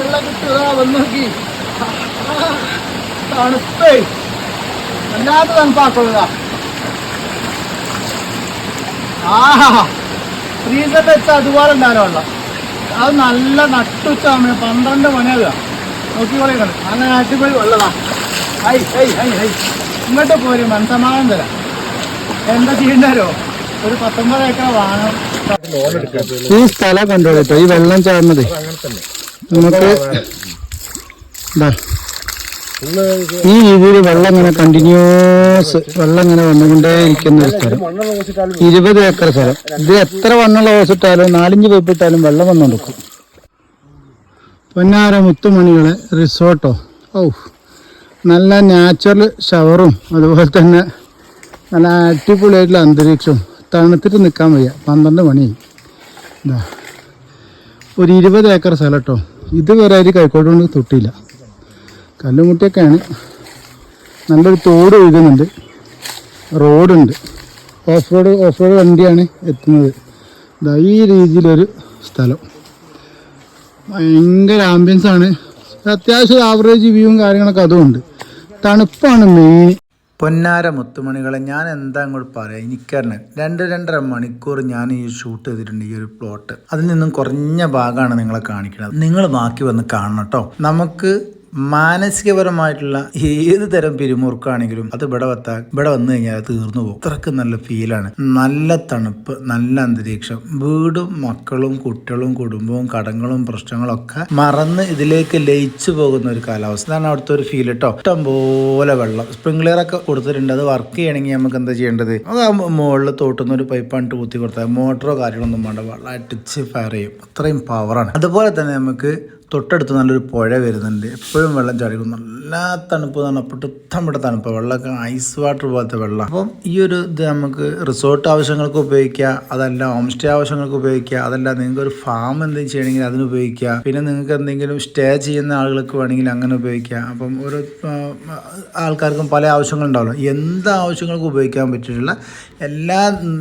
വെള്ളം കിട്ടുക വന്ന് നോക്കി തണുപ്പേ. വല്ലാത്ത തണുപ്പാക്കൊള്ളുക ആഹാ. അതുപോലെ വെള്ളം? അത് നല്ല നട്ടുച്ച സമയം പന്ത്രണ്ട് നോക്കി പറയുന്നത് നല്ല അടിപൊളി വെള്ളതാ. ഹൈ ഹൈ ഹൈ ഹൈ. ഇങ്ങോട്ട് പോരും മനസ്സമാനം തരാം. എന്താ ചെയ്യണ്ടോ ഒരു പത്തൊമ്പത് ഏക്കർ വാങ്ങണം. ഈ സ്ഥലം കണ്ടോളൂ ഈ വെള്ളം ചാടുന്നത് നമുക്ക് ഈ രീതിയിൽ വെള്ളം ഇങ്ങനെ കണ്ടിന്യൂസ് വെള്ളം ഇങ്ങനെ വന്നുകൊണ്ടേ ഇരിക്കുന്ന ഒരു സ്ഥലം. ഇരുപത് ഏക്കർ സ്ഥലം. ഇത് എത്ര വണ്ണുള്ള ഓസിട്ടാലും നാലഞ്ച് പൈപ്പിട്ടാലും വെള്ളം വന്നുകൊടുക്കും. പൊന്നാര മുത്തുമണികളെ റിസോർട്ടോ ഔ. നല്ല നാച്ചുറൽ ഷവറും അതുപോലെ തന്നെ നല്ല അടിപൊളിയായിട്ടുള്ള അന്തരീക്ഷവും. തണുത്തിട്ട് നിൽക്കാൻ വയ്യ. പന്ത്രണ്ട് മണി. ഒരു ഇരുപത് ഏക്കർ സ്ഥലം കേട്ടോ ഇതുവരെ അതിൽ കൈക്കോട്ട് കൊണ്ട് തൊട്ടില്ല കല്ലുമുട്ടിയൊക്കെയാണ് നല്ലൊരു തോട് ഒഴുകുന്നുണ്ട്. റോഡുണ്ട്. ഓഫ് റോഡ് ഓഫ് റോഡ് വണ്ടിയാണ് എത്തുന്നത്. ഇതാ ഈ രീതിയിലൊരു സ്ഥലം. ഭയങ്കര ആംബിയൻസാണ് അത്യാവശ്യം ആവറേജ് വ്യൂവും കാര്യങ്ങളൊക്കെ അതുമുണ്ട്. തണുപ്പാണ് മെയിൻ പൊന്നാര മുത്തുമണികളെ ഞാൻ എന്താ അങ്ങോട്ട് പറയാം? എനിക്കറിഞ്ഞ രണ്ട് രണ്ടര മണിക്കൂർ ഞാൻ ഈ ഷൂട്ട് ചെയ്തിട്ടുണ്ട് ഈ ഒരു പ്ലോട്ട്. അതിൽ നിന്നും കുറഞ്ഞ ഭാഗമാണ് നിങ്ങളെ കാണിക്കുന്നത്. നിങ്ങൾ ബാക്കി വന്ന് കാണണം കേട്ടോ. നമുക്ക് മാനസികപരമായിട്ടുള്ള ഏത് തരം പിരിമുറുക്കാണെങ്കിലും അത് ഇവിടെ വത്താ ഇവിടെ വന്നു കഴിഞ്ഞാൽ തീർന്നു പോകും. അത്രയ്ക്ക് നല്ല ഫീലാണ് നല്ല തണുപ്പ് നല്ല അന്തരീക്ഷം. വീടും മക്കളും കുട്ടികളും കുടുംബവും കടങ്ങളും പ്രശ്നങ്ങളും ഒക്കെ മറന്ന് ഇതിലേക്ക് ലയിച്ചു പോകുന്ന ഒരു കാലാവസ്ഥ. അതാണ് അവിടുത്തെ ഒരു ഫീൽ കേട്ടോ ഇഷ്ടം പോലെ വെള്ളം. സ്പ്രിംഗ്ലർ ഒക്കെ കൊടുത്തിട്ടുണ്ട്. അത് വർക്ക് ചെയ്യണമെങ്കിൽ നമുക്ക് എന്താ ചെയ്യേണ്ടത്? മുകളിൽ തോട്ടുന്ന ഒരു പൈപ്പാണ് കുത്തി കൊടുത്താൽ മോട്ടറോ കാര്യങ്ങളൊന്നും വേണ്ട. വെള്ളം അടിച്ച് ഫയർ ചെയ്യും. അത്രയും പവറാണ് അതുപോലെ തന്നെ നമുക്ക് തൊട്ടടുത്ത് നല്ലൊരു പുഴ വരുന്നുണ്ട്. എപ്പോഴും വെള്ളം ചാടിക്കും നല്ല തണുപ്പ് തന്നെ പൊട്ടുത്തമിട്ട തണുപ്പ്. വെള്ളമൊക്കെ ഐസ് വാട്ടർ പോലത്തെ വെള്ളം. അപ്പം ഈ ഒരു ഇത് നമുക്ക് റിസോർട്ട് ആവശ്യങ്ങൾക്ക് ഉപയോഗിക്കുക അതല്ല ഹോം സ്റ്റേ ആവശ്യങ്ങൾക്ക് ഉപയോഗിക്കുക അതല്ല നിങ്ങൾക്ക് ഒരു ഫാം എന്തെങ്കിലും ചെയ്യണമെങ്കിൽ അതിന് ഉപയോഗിക്കുക പിന്നെ നിങ്ങൾക്ക് എന്തെങ്കിലും സ്റ്റേ ചെയ്യുന്ന ആളുകൾക്ക് വേണമെങ്കിൽ അങ്ങനെ ഉപയോഗിക്കുക അപ്പം ഒരു ആൾക്കാർക്കും പല ആവശ്യങ്ങളുണ്ടാവുമല്ലോ എന്ത് ആവശ്യങ്ങൾക്ക് ഉപയോഗിക്കാൻ പറ്റിയിട്ടുള്ള എല്ലാ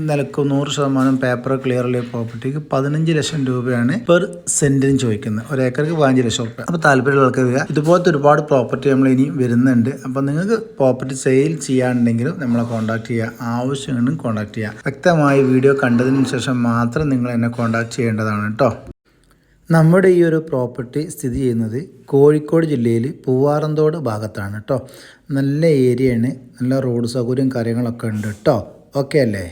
നിലക്കും നൂറ് ശതമാനം പേപ്പർ ക്ലിയർലി പ്രോപ്പർട്ടിക്ക് പതിനഞ്ച് ലക്ഷം രൂപയാണ് പെർ സെന്റിന് ചോദിക്കുന്നത്. ഒരു ഏക്കർക്ക് പതിനഞ്ച് ലക്ഷം രൂപ അപ്പോൾ താല്പര്യമുള്ള ആൾക്കാർ വരിക. ഇതുപോലത്തെ ഒരുപാട് പ്രോപ്പർട്ടി നമ്മൾ ഇനി വരുന്നുണ്ട്. അപ്പോൾ നിങ്ങൾക്ക് പ്രോപ്പർട്ടി സെയിൽ ചെയ്യാനുണ്ടെങ്കിലും നമ്മളെ കോൺടാക്ട് ചെയ്യുക. ആവശ്യമുണ്ടെങ്കിൽ കോൺടാക്ട് ചെയ്യുക. വ്യക്തമായി വീഡിയോ കണ്ടതിന് ശേഷം മാത്രം നിങ്ങൾ എന്നെ കോൺടാക്ട് ചെയ്യേണ്ടതാണ് കേട്ടോ നമ്മുടെ ഈ ഒരു പ്രോപ്പർട്ടി സ്ഥിതി ചെയ്യുന്നത് കോഴിക്കോട് ജില്ലയിൽ പൂവാറന്തോട് ഭാഗത്താണ് കേട്ടോ നല്ല ഏരിയയാണ് നല്ല റോഡ് സൗകര്യം കാര്യങ്ങളൊക്കെ ഉണ്ട് കേട്ടോ ഓക്കെ അല്ലേ?